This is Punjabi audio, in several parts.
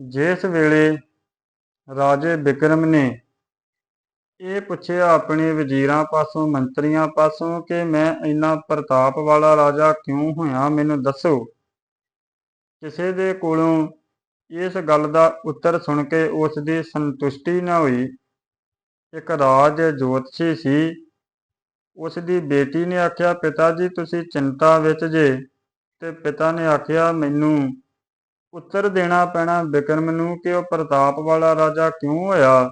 ਜਿਸ ਵੇਲੇ ਰਾਜੇ ਬਿਕਰਮ ਨੇ ਇਹ ਪੁੱਛਿਆ ਆਪਣੇ ਵਜ਼ੀਰਾਂ ਪਾਸੋਂ, ਮੰਤਰੀਆਂ ਪਾਸੋਂ ਕਿ ਮੈਂ ਇੰਨਾ ਪ੍ਰਤਾਪ ਵਾਲਾ ਰਾਜਾ ਕਿਉਂ ਹੋਇਆ, ਮੈਨੂੰ ਦੱਸੋ। ਕਿਸੇ ਦੇ ਕੋਲੋਂ ਇਸ ਗੱਲ ਦਾ ਉੱਤਰ ਸੁਣ ਕੇ ਉਸ ਦੀ ਸੰਤੁਸ਼ਟੀ ਨਾ ਹੋਈ। ਇੱਕ ਰਾਜ ਜੋਤਸ਼ੀ ਸੀ। ਉਸ ਦੀ ਬੇਟੀ ਨੇ ਆਖਿਆ, ਪਿਤਾ ਜੀ, ਤੁਸੀਂ ਚਿੰਤਾ ਵਿੱਚ ਜੇ? ਤੇ ਪਿਤਾ ਨੇ ਆਖਿਆ, ਮੈਨੂੰ ਉੱਤਰ ਦੇਣਾ ਪੈਣਾ ਬਿਕਰਮ ਨੂੰ ਕਿ ਉਹ ਪ੍ਰਤਾਪ ਵਾਲਾ ਰਾਜਾ ਕਿਉਂ ਹੋਇਆ?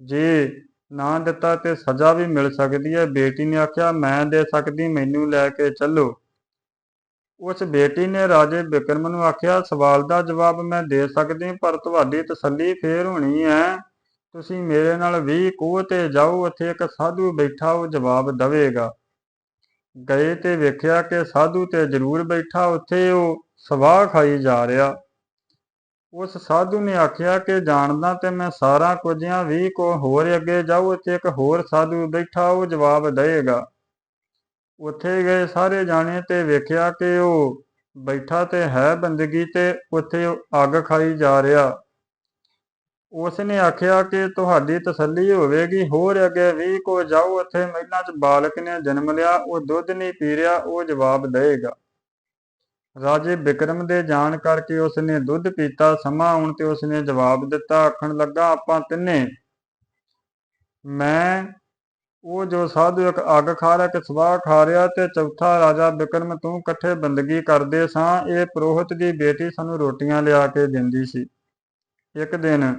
ਜੇ ਨਾ ਦਿੱਤਾ ਤੇ ਸਜ਼ਾ ਵੀ ਮਿਲ ਸਕਦੀ ਹੈ। ਬੇਟੀ ਨੇ ਆਖਿਆ, ਮੈਂ ਦੇ ਸਕਦੀ, ਮੈਨੂੰ ਲੈ ਕੇ ਚੱਲੋ। ਉਸ ਬੇਟੀ ਨੇ ਰਾਜੇ ਬਿਕਰਮ ਨੂੰ ਆਖਿਆ, ਸਵਾਲ ਦਾ ਜਵਾਬ ਮੈਂ ਦੇ ਸਕਦੀ, ਪਰ ਤੁਹਾਡੀ ਤਸੱਲੀ ਫੇਰ ਹੋਣੀ ਹੈ। ਤੁਸੀਂ ਮੇਰੇ ਨਾਲ 20 ਕੋਹ ਤੇ ਜਾਓ, ਉੱਥੇ ਇੱਕ ਸਾਧੂ ਬੈਠਾ, ਉਹ ਜਵਾਬ ਦੇਵੇਗਾ। ਗਏ ਤੇ ਵੇਖਿਆ ਕਿ ਸਾਧੂ ਤੇ ਜ਼ਰੂਰ ਬੈਠਾ, ਉੱਥੇ ਉਹ ਸਵਾਹ ਖਾਈ ਜਾ ਰਿਹਾ। ਉਸ ਸਾਧੂ ਨੇ ਆਖਿਆ ਕਿ ਜਾਣਦਾ ਤੇ ਮੈਂ ਸਾਰਾ ਕੁਝ ਆ 20 ਕੋ ਹੋਰ ਅੱਗੇ ਜਾਓ ਉੱਥੇ ਇੱਕ ਹੋਰ ਸਾਧੂ ਬੈਠਾ ਉਹ ਜਵਾਬ ਦੇਵੇਗਾ। ਉੱਥੇ ਗਏ ਸਾਰੇ ਜਾਣੇ ਤੇ ਵੇਖਿਆ ਕਿ ਉਹ ਬੈਠਾ ਤੇ ਹੈ ਬੰਦਗੀ ਤੇ ਉੱਥੇ ਅੱਗ ਖਾਈ ਜਾ ਰਿਹਾ। ਉਸ ਨੇ ਆਖਿਆ ਕਿ ਤੁਹਾਡੀ ਤਸੱਲੀ ਹੋਵੇਗੀ, ਹੋਰ ਅੱਗੇ ਵੀ ਕੋ ਜਾਓ ਉੱਥੇ ਮਹਿਲਾ 'ਚ ਬਾਲਕ ਨੇ ਜਨਮ ਲਿਆ, ਉਹ ਦੁੱਧ ਨਹੀਂ ਪੀ ਰਿਹਾ, ਉਹ ਜਵਾਬ ਦੇਵੇਗਾ। ਰਾਜੇ ਬਿਕਰਮ ਦੇ ਜਾਣ ਕਰਕੇ ਉਸਨੇ ਦੁੱਧ ਪੀਤਾ, ਸਮਾਂ ਆਉਣ ਤੇ ਉਸਨੇ ਜਵਾਬ ਦਿੱਤਾ, ਆਖਣ ਲੱਗਾ, ਆਪਾਂ ਤਿੰਨੇ, ਮੈਂ, ਉਹ ਜੋ ਸਾਧੂ ਇੱਕ ਅੱਗ ਖਾ ਰਿਹਾ, ਇੱਕ ਸਵਾਹ ਖਾ ਰਿਹਾ ਤੇ ਚੌਥਾ ਰਾਜਾ ਬਿਕਰਮ ਤੂੰ ਇਕੱਠੇ ਬੰਦਗੀ ਕਰਦੇ ਸਾਂ। ਇਹ ਪ੍ਰੋਹਿਤ ਦੀ ਬੇਟੀ ਸਾਨੂੰ ਰੋਟੀਆਂ ਲਿਆ ਕੇ ਦਿੰਦੀ ਸੀ। ਇੱਕ ਦਿਨ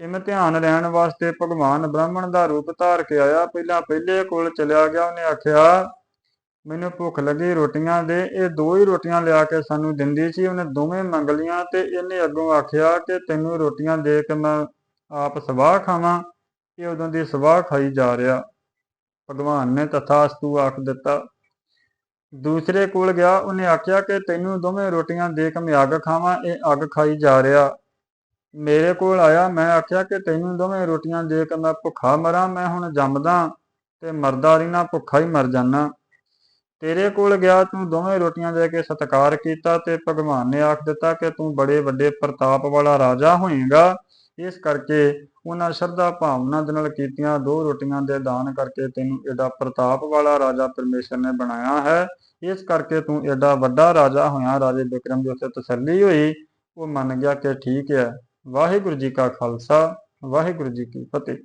ਇਮਤਿਹਾਨ ਲੈਣ ਵਾਸਤੇ ਭਗਵਾਨ ਬ੍ਰਾਹਮਣ ਦਾ ਰੂਪ ਧਾਰ ਕੇ ਆਇਆ। ਪਹਿਲਾਂ ਪਹਿਲੇ ਕੋਲ ਚਲਿਆ ਗਿਆ, ਉਹਨੇ ਆਖਿਆ ਮੈਨੂੰ ਭੁੱਖ ਲੱਗੀ ਰੋਟੀਆਂ ਦੇ। ਇਹ ਦੋ ਹੀ ਰੋਟੀਆਂ ਲਿਆ ਕੇ ਸਾਨੂੰ ਦਿੰਦੀ ਸੀ। ਉਹਨੇ ਦੋਵੇਂ ਮੰਗ ਲੀਆਂ ਤੇ ਇਹਨੇ ਅੱਗੋਂ ਆਖਿਆ ਕਿ ਤੈਨੂੰ ਰੋਟੀਆਂ ਦੇ ਕੇ ਮੈਂ ਆਪ ਸਵਾਹ ਖਾਵਾਂ। ਇਹ ਉਦੋਂ ਦੀ ਸਵਾਹ ਖਾਈ ਜਾ ਰਿਹਾ। ਭਗਵਾਨ ਨੇ ਤਥਾਸਤੂ ਆਖ ਦਿੱਤਾ। ਦੂਸਰੇ ਕੋਲ ਗਿਆ। ਉਹਨੇ ਆਖਿਆ ਕਿ ਤੈਨੂੰ ਦੋਵੇਂ ਰੋਟੀਆਂ ਦੇ ਕੇ ਮੈਂ ਅੱਗ ਖਾਵਾਂ। ਇਹ ਅੱਗ ਖਾਈ ਜਾ ਰਿਹਾ। ਮੇਰੇ ਕੋਲ ਆਇਆ। ਮੈਂ ਆਖਿਆ ਕਿ ਤੈਨੂੰ ਦੋਵੇਂ ਰੋਟੀਆਂ ਦੇ ਕੇ ਮੈਂ ਭੁੱਖਾ ਮਰਾਂ। ਮੈਂ ਹੁਣ ਜੰਮਦਾ ਤੇ ਮਰਦਾ ਰਹਿਣਾ ਭੁੱਖਾ ਹੀ ਮਰ ਜਾਣਾ ਤੇਰੇ ਕੋਲ ਗਿਆ ਤੂੰ ਦੋਵੇਂ ਰੋਟੀਆਂ ਦੇ ਕੇ ਸਤਿਕਾਰ ਕੀਤਾ ਤੇ ਭਗਵਾਨ ਨੇ ਆਖ ਦਿੱਤਾ ਕਿ ਤੂੰ ਬੜੇ ਵੱਡੇ ਪ੍ਰਤਾਪ ਵਾਲਾ ਰਾਜਾ ਹੋਏਗਾ। ਇਸ ਕਰਕੇ ਉਹਨਾਂ ਸ਼ਰਧਾ ਭਾਵਨਾ ਦੇ ਨਾਲ ਕੀਤੀਆਂ ਦੋ ਰੋਟੀਆਂ ਦੇ ਦਾਨ ਕਰਕੇ ਤੈਨੂੰ ਐਡਾ ਪ੍ਰਤਾਪ ਵਾਲਾ ਰਾਜਾ ਪਰਮੇਸ਼ਰ ਨੇ ਬਣਾਇਆ ਹੈ। ਇਸ ਕਰਕੇ ਤੂੰ ਐਡਾ ਵੱਡਾ ਰਾਜਾ ਹੋਇਆ, ਰਾਜੇ ਬਿਕਰਮ ਦੀ ਉੱਤੇ ਤਸੱਲੀ ਹੋਈ। ਉਹ ਮੰਨ ਗਿਆ ਕਿ ਠੀਕ ਹੈ। ਵਾਹਿਗੁਰੂ ਜੀ ਕਾ ਖਾਲਸਾ, ਵਾਹਿਗੁਰੂ ਜੀ ਕੀ ਫਤਿਹ।